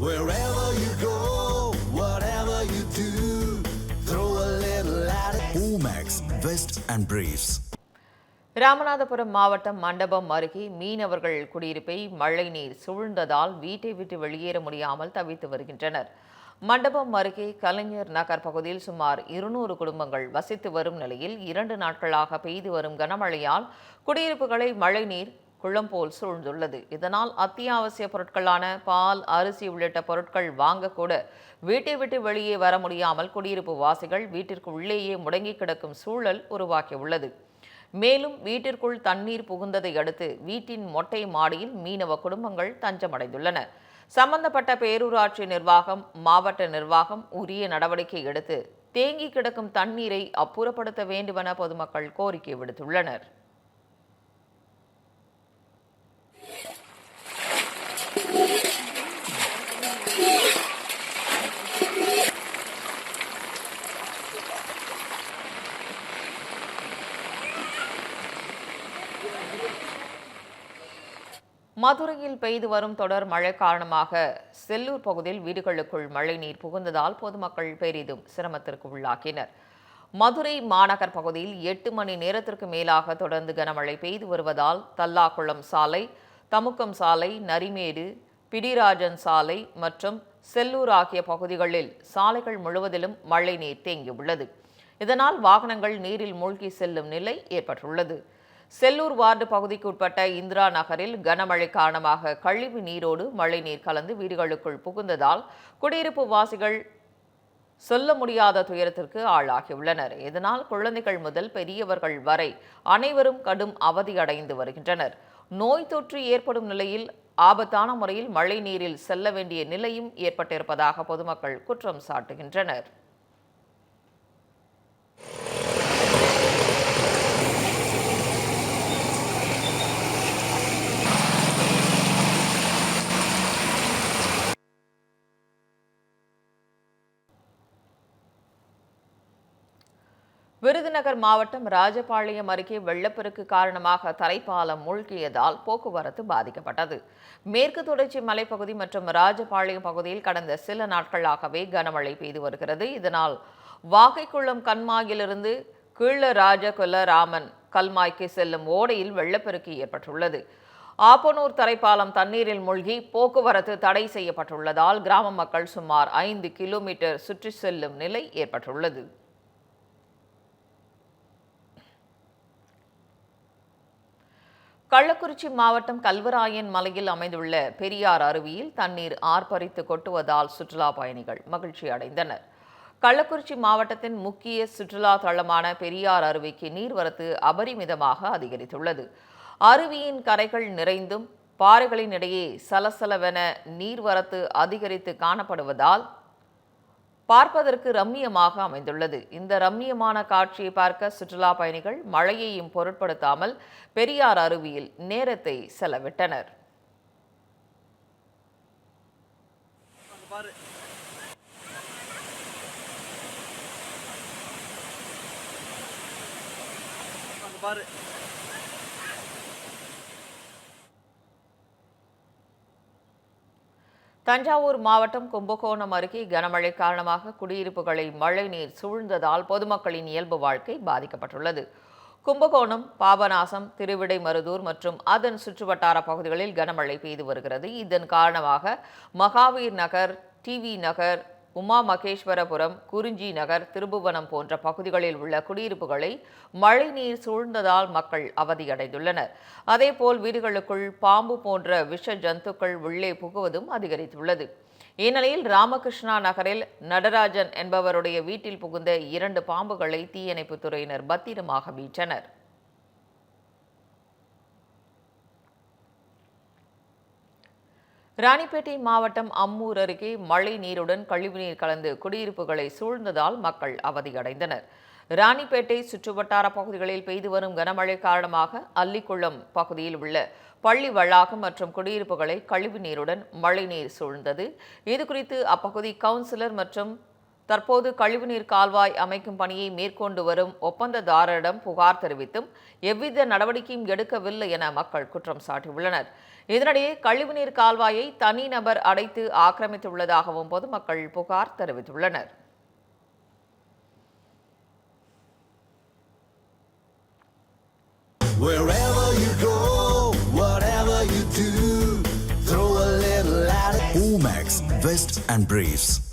Wherever you go, whatever you do, throw a little at it. Omax, Vest and Briefs. Ramanathapuram மாவட்டம் மண்டபம் அருகே மீனவர்கள் குடியிருப்பை மழை நீர் சூழ்ந்ததால் வீட்டை விட்டு வெளியேற முடியாமல் தவித்து வருகின்றனர் மண்டபம் அருகே கலைஞர் நகர் பகுதியில் சுமார் இருநூறு குடும்பங்கள் வசித்து வரும் நிலையில் இரண்டு நாட்களாக பெய்து வரும் கனமழையால் குடியிருப்புகளை மழை நீர் குளம் போல் சூழ்ந்துள்ளது. இதனால் அத்தியாவசிய பொருட்களான பால் அரிசி உள்ளிட்ட பொருட்கள் வாங்கக்கூட வீட்டை விட்டு வெளியே வர முடியாமல் குடியிருப்பு வாசிகள் வீட்டிற்கு உள்ளேயே முடங்கி கிடக்கும் சூழல் உருவாக்கியுள்ளது மேலும் வீட்டிற்குள் தண்ணீர் புகுந்ததை அடுத்து வீட்டின் மொட்டை மாடியில் மீனவ குடும்பங்கள் தஞ்சமடைந்துள்ளன. சம்பந்தப்பட்ட பேரூராட்சி நிர்வாகம் மாவட்ட நிர்வாகம் உரிய நடவடிக்கை எடுத்து தேங்கி கிடக்கும் தண்ணீரை அப்புறப்படுத்த வேண்டுமென பொதுமக்கள் கோரிக்கை விடுத்துள்ளனர். மதுரையில் பெய்து வரும் தொடர் மழை காரணமாக செல்லூர் பகுதியில் வீடுகளுக்குள் மழை நீர் புகுந்ததால் பொதுமக்கள் பெரிதும் சிரமத்திற்கு உள்ளாக்கினர். மதுரை மாநகர் பகுதியில் எட்டு மணி நேரத்திற்கு மேலாக தொடர்ந்து கனமழை பெய்து வருவதால் தல்லாக்குளம் சாலை தமுக்கம் சாலை நரிமேடு பிடிராஜன் சாலை மற்றும் செல்லூர் ஆகிய பகுதிகளில் சாலைகள் முழுவதிலும் மழை நீர் தேங்கியுள்ளது. இதனால் வாகனங்கள் நீரில் மூழ்கி செல்லும் நிலை ஏற்பட்டுள்ளது. செல்லூர் வார்டு பகுதிக்கு உட்பட்ட இந்திரா நகரில் கனமழை காரணமாக கழிவு நீரோடு மழைநீர் கலந்து வீடுகளுக்குள் புகுந்ததால் குடியிருப்பு வாசிகள் சொல்ல முடியாத துயரத்திற்கு ஆளாகியுள்ளனர். இதனால் குழந்தைகள் முதல் பெரியவர்கள் வரை அனைவரும் கடும் அவதியடைந்து வருகின்றனர். நோய் தொற்று ஏற்படும் நிலையில் ஆபத்தான முறையில் மழை நீரில் செல்ல வேண்டிய நிலையும் ஏற்பட்டிருப்பதாக பொதுமக்கள் குற்றம் சாட்டுகின்றனர். விருதுநகர் மாவட்டம் ராஜபாளையம் அருகே வெள்ளப்பெருக்கு காரணமாக தரைப்பாலம் மூழ்கியதால் போக்குவரத்து பாதிக்கப்பட்டது. மேற்கு தொடர்ச்சி மலைப்பகுதி மற்றும் ராஜபாளையம் பகுதியில் கடந்த சில நாட்களாகவே கனமழை பெய்து வருகிறது. இதனால் வாகைக்குளம் கண்மாயிலிருந்து கீழ ராஜகுல ராமன் கல்மாய்க்கு செல்லும் ஓடையில் வெள்ளப்பெருக்கு ஏற்பட்டுள்ளது. ஆப்பனூர் தரைப்பாலம் தண்ணீரில் மூழ்கி போக்குவரத்து தடை செய்யப்பட்டுள்ளதால் கிராம மக்கள் சுமார் ஐந்து கிலோமீட்டர் சுற்றி செல்லும் நிலை ஏற்பட்டுள்ளது. கள்ளக்குறிச்சி மாவட்டம் கல்வராயன் மலையில் அமைந்துள்ள பெரியார் அருவியில் தண்ணீர் ஆர்ப்பரித்து கொட்டுவதால் சுற்றுலா பயணிகள் மகிழ்ச்சி அடைந்தனர். கள்ளக்குறிச்சி மாவட்டத்தின் முக்கிய சுற்றுலா தளமான பெரியார் அருவிக்கு நீர்வரத்து அபரிமிதமாக அதிகரித்துள்ளது. அருவியின் கரைகள் நிறைந்தும் பாறைகளின் இடையே சலசலவென நீர்வரத்து அதிகரித்து காணப்படுவதால் பார்ப்பதற்கு ரம்மியமாக அமைந்துள்ளது. இந்த ரம்மியமான காட்சியை பார்க்க சுற்றுலா பயணிகள் மழையையும் பொருட்படுத்தாமல் பெரியார் அருவியில் நேரத்தை செலவிட்டனர். பாரு. தஞ்சாவூர் மாவட்டம் கும்பகோணம் அருகே கனமழை காரணமாக குடியிருப்புகளை மழை நீர் சூழ்ந்ததால் பொதுமக்களின் இயல்பு வாழ்க்கை பாதிக்கப்பட்டுள்ளது. கும்பகோணம் பாபநாசம் திருவிடைமருதூர் மற்றும் அதன் சுற்றுவட்டார பகுதிகளில் கனமழை பெய்து வருகிறது. இதன் காரணமாக மகாவீர் நகர் டிவி நகர் உமா மகேஸ்வரபுரம் குறிஞ்சி நகர் திருபுவனம் போன்ற பகுதிகளில் உள்ள குடியிருப்புகளை மழைநீர் சூழ்ந்ததால் மக்கள் அவதியடைந்துள்ளனர். அதேபோல் வீடுகளுக்குள் பாம்பு போன்ற விஷ ஜந்துக்கள் உள்ளே புகுவதும் அதிகரித்துள்ளது. இந்நிலையில் ராமகிருஷ்ணா நகரில் நடராஜன் என்பவருடைய வீட்டில் புகுந்த இரண்டு பாம்புகளை தீயணைப்புத்துறையினர் பத்திரமாக மீட்டனர். ராணிப்பேட்டை மாவட்டம் அம்மூர் அருகே மழை நீருடன் கழிவுநீர் கலந்து குடியிருப்புகளை சூழ்ந்ததால் மக்கள் அவதியடைந்தனர். ராணிப்பேட்டை சுற்றுவட்டார பகுதிகளில் பெய்து வரும் கனமழை காரணமாக அல்லிக்குளம் பகுதியில் உள்ள பள்ளி வளாகம் மற்றும் குடியிருப்புகளை கழிவு நீருடன் மழைநீர் சூழ்ந்தது. இதுகுறித்து அப்பகுதி கவுன்சிலர் மற்றும் தற்போது கழிவுநீர் கால்வாய் அமைக்கும் பணியை மேற்கொண்டு வரும் ஒப்பந்ததாரரிடம் புகார் தெரிவித்தும் எவ்வித நடவடிக்கையும் எடுக்கவில்லை என மக்கள் குற்றம் சாட்டியுள்ளனர் இதனிடையே கழிவுநீர் கால்வாயை தனிநபர் அடைத்து ஆக்கிரமித்துள்ளதாகவும் பொதுமக்கள் புகார் தெரிவித்துள்ளனர் Wherever you go, whatever you do, throw a little at it. Omax, Vest and Briefs.